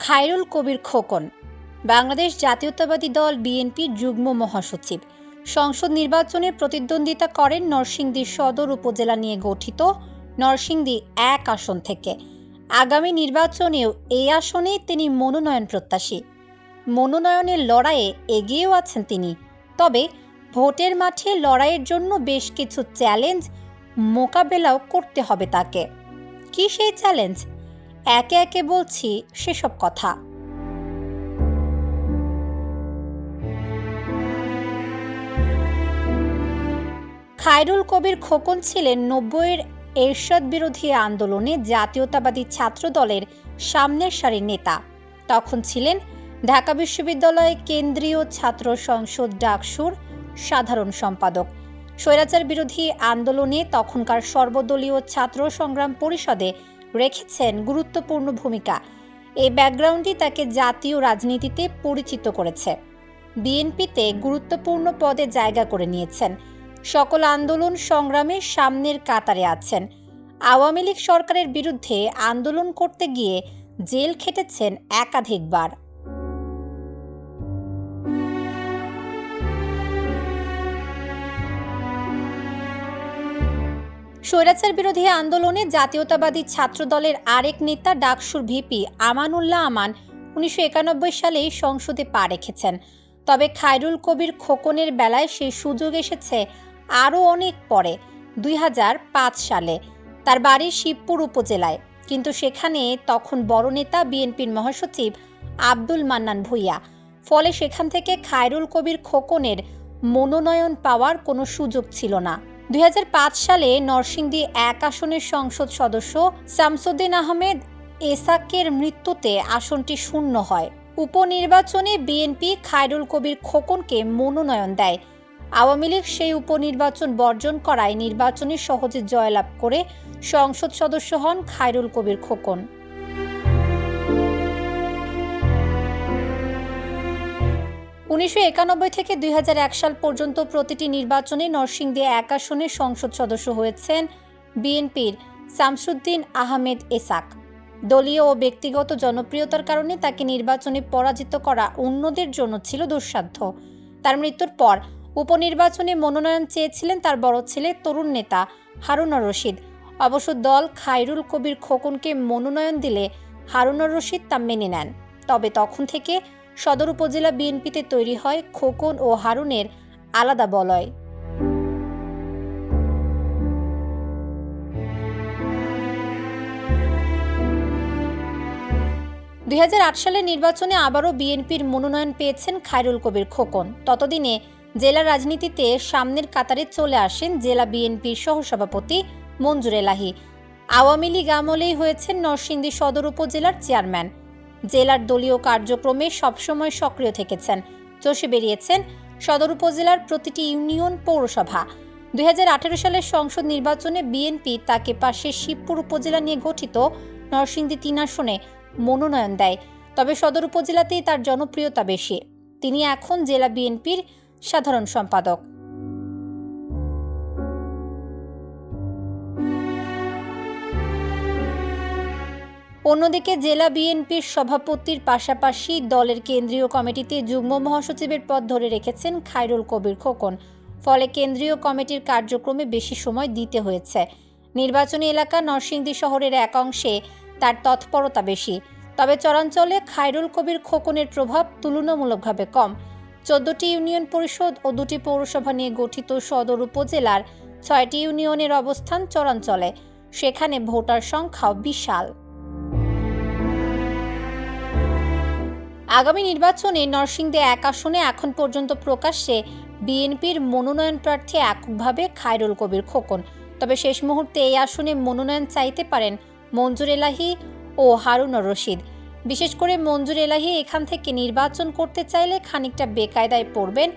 খায়রুল কবির খোকন। বাংলাদেশ জাতীয়তাবাদী দল বিএনপির যুগ্ম মহাসচিব। সংসদ নির্বাচনে প্রতিদ্বন্দ্বিতা করেন নরসিংদী সদর উপজেলা নিয়ে গঠিত নরসিংদী এক আসন থেকে। আগামী নির্বাচনেও এই আসনেই তিনি মনোনয়ন প্রত্যাশী। মনোনয়নের লড়াইয়ে এগিয়েও আছেন তিনি। তবে ভোটের মাঠে লড়াইয়ের জন্য বেশ কিছু চ্যালেঞ্জ মোকাবেলাও করতে হবে তাকে। কি সেই চ্যালেঞ্জ? একে একে বলছি সেসব কথা। খায়রুল কবির খোকন ছিলেন নব্বইয়ের এরশাদ বিরোধী আন্দোলনে জাতীয়তাবাদী ছাত্র দলের সামনের সারির নেতা। তখন ছিলেন ঢাকা বিশ্ববিদ্যালয়ে কেন্দ্রীয় ছাত্র সংসদ ডাকসুর সাধারণ সম্পাদক। স্বৈরাচার বিরোধী আন্দোলনে তখনকার সর্বদলীয় ছাত্র সংগ্রাম পরিষদে রেখেছেন গুরুত্বপূর্ণ ভূমিকা। এই ব্যাকগ্রাউন্ডই তাকে জাতীয় রাজনীতিতে পরিচিত করেছে। বিএনপিতে গুরুত্বপূর্ণ পদে জায়গা করে নিয়েছেন। সকল আন্দোলন সংগ্রামে সামনের কাতারে আছেন। আওয়ামী লীগ সরকারের বিরুদ্ধে আন্দোলন করতে গিয়ে জেল খেটেছেন একাধিকবার। স্বৈরাচার বিরোধী আন্দোলনে জাতীয়তাবাদী ছাত্রদলের আরেক নেতা, ডাকসুর ভিপি আমানুল্লাহ আমান, উনিশশো একানব্বই সালেই সংসদে পা রেখেছেন। তবে খায়রুল কবির খোকনের বেলায় সেই সুযোগ এসেছে আরও অনেক পরে, দুই হাজার পাঁচ সালে। তার বাড়ি শিবপুর উপজেলায়। কিন্তু সেখানে তখন বড় নেতা বিএনপির মহাসচিব আব্দুল মান্নান ভূঁইয়া। ফলে সেখান থেকে খায়রুল কবির খোকনের মনোনয়ন পাওয়ার কোনো সুযোগ ছিল না। দুই হাজার পাঁচ সালে নরসিংদী এক আসনের সংসদ সদস্য শামসুদ্দিন আহমেদ এসাকের মৃত্যুতে আসনটি শূন্য হয়। উপনির্বাচনে বিএনপি খায়রুল কবির খোকনকে মনোনয়ন দেয়। আওয়ামী লীগ সেই উপনির্বাচন বর্জন করায় নির্বাচনে সহজে জয়লাভ করে সংসদ সদস্য হন খায়রুল কবির খোকন। উনিশশো একানব্বই থেকে দুই হাজার এক সাল পর্যন্ত প্রতিটি নির্বাচনে নরসিংদী এক আসনে সংসদ সদস্য হয়েছেন বিএনপির শামসুদ্দিন আহমেদ এসাক। দলীয় ও ব্যক্তিগত জনপ্রিয়তার কারণে তাকে নির্বাচনে পরাজিত করা অন্যদের জন্য ছিল দুঃসাধ্য। তার মৃত্যুর পর উপনির্বাচনে মনোনয়ন চেয়েছিলেন তার বড় ছেলে তরুণ নেতা হারুনার রশিদ। অবশ্য দল খায়রুল কবির খোকনকে মনোনয়ন দিলে হারুনার রশিদ তা মেনে নেন। তবে তখন থেকে সদর উপজেলা বিএনপিতে তৈরি হয় খোকন ও হারুনের আলাদা বলয়। দুই হাজার আট সালের নির্বাচনে আবারও বিএনপির মনোনয়ন পেয়েছেন খায়রুল কবির খোকন। ততদিনে জেলা রাজনীতিতে সামনের কাতারে চলে আসেন জেলা বিএনপির সহসভাপতি মঞ্জুর এলাহি। আওয়ামী লীগ আমলেই হয়েছেন নরসিংদী সদর উপজেলার চেয়ারম্যান। জেলার দলীয় কার্যক্রমে সবসময় সক্রিয় থেকেছেন। চষে বেরিয়েছেন সদর উপজেলার প্রতিটি ইউনিয়ন পৌরসভা। দুই হাজার আঠেরো সালের সংসদ নির্বাচনে বিএনপি তাকে পাশে শিবপুর উপজেলা নিয়ে গঠিত নরসিংদী তিন আসনে মনোনয়ন দেয়। তবে সদর উপজেলাতেই তার জনপ্রিয়তা বেশি। তিনি এখন জেলা বিএনপির সাধারণ সম্পাদক। অন্যদিকে জেলা বিএনপির সভাপতির পাশাপাশি দলের কেন্দ্রীয় কমিটিতে যুগ্ম মহাসচিবের পদ ধরে রেখেছেন খায়রুল কবির খোকন। ফলে কেন্দ্রীয় কমিটির কার্যক্রমে বেশি সময় দিতে হয়েছে। নির্বাচনী এলাকা নরসিংদী শহরের এক অংশে তার তৎপরতা বেশি। তবে চরাঞ্চলে খায়রুল কবির খোকনের প্রভাব তুলনামূলকভাবে কম। চোদ্দটি ইউনিয়ন পরিষদ ও দুটি পৌরসভা নিয়ে গঠিত সদর উপজেলার ছয়টি ইউনিয়নের অবস্থান চরাঞ্চলে। সেখানে ভোটার সংখ্যাও বিশাল। আগামী নির্বাচনে নরসিংদী এক আসনে এখন পর্যন্ত প্রকাশ্যে বিএনপির মনোনয়ন প্রার্থী এককভাবে খায়রুল কবির খোকন। তবে শেষ মুহূর্তে এই আসনে মনোনয়ন চাইতে পারেন মঞ্জুর এলাহি ও হারুন রশিদ। বিশেষ করে মঞ্জুর এলাহি এখান থেকে নির্বাচন করতে চাইলে খানিকটা বেকায়দায় পড়বেন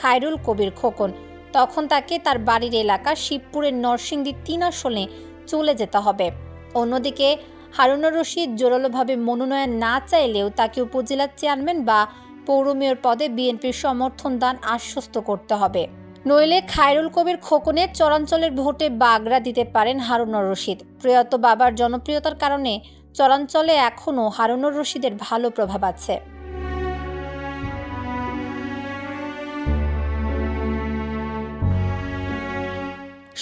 খায়রুল কবির খোকন। তখন তাকে তার বাড়ির এলাকা শিবপুরের নরসিংদী তিন আসনে চলে যেতে হবে। অন্যদিকে হারুনুর রশিদ জোরালোভাবে মনোনয়ন না চাইলেও তাকে উপজেলার চেয়ারম্যান বা পৌর মেয়র পদে বিএনপির সমর্থন দান আশ্বস্ত করতে হবে। নইলে খায়রুল কবির খোকনের চরাঞ্চলের ভোটে বাগড়া দিতে পারেন হারুনুর রশিদ। প্রয়াত বাবার জনপ্রিয়তার কারণে চরাঞ্চলে এখনও হারুনুর রশিদের ভালো প্রভাব আছে।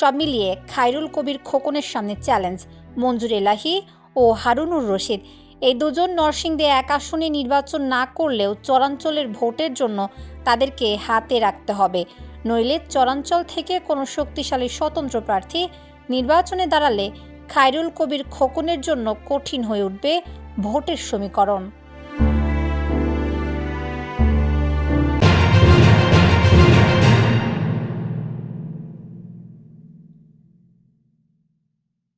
সব মিলিয়ে খায়রুল কবির খোকনের সামনে চ্যালেঞ্জ। মঞ্জুর এলাহি ও হারুনুর রশিদ। এই দুজন নরসিংদে এক আসনে নির্বাচন না করলেও চরাঞ্চলের ভোটের জন্য তাদেরকে হাতে রাখতে হবে। নইলে চরাঞ্চল থেকে কোনো শক্তিশালী স্বতন্ত্র প্রার্থী নির্বাচনে দাঁড়ালে খায়রুল কবির খোকনের জন্য কঠিন হয়ে উঠবে ভোটের সমীকরণ।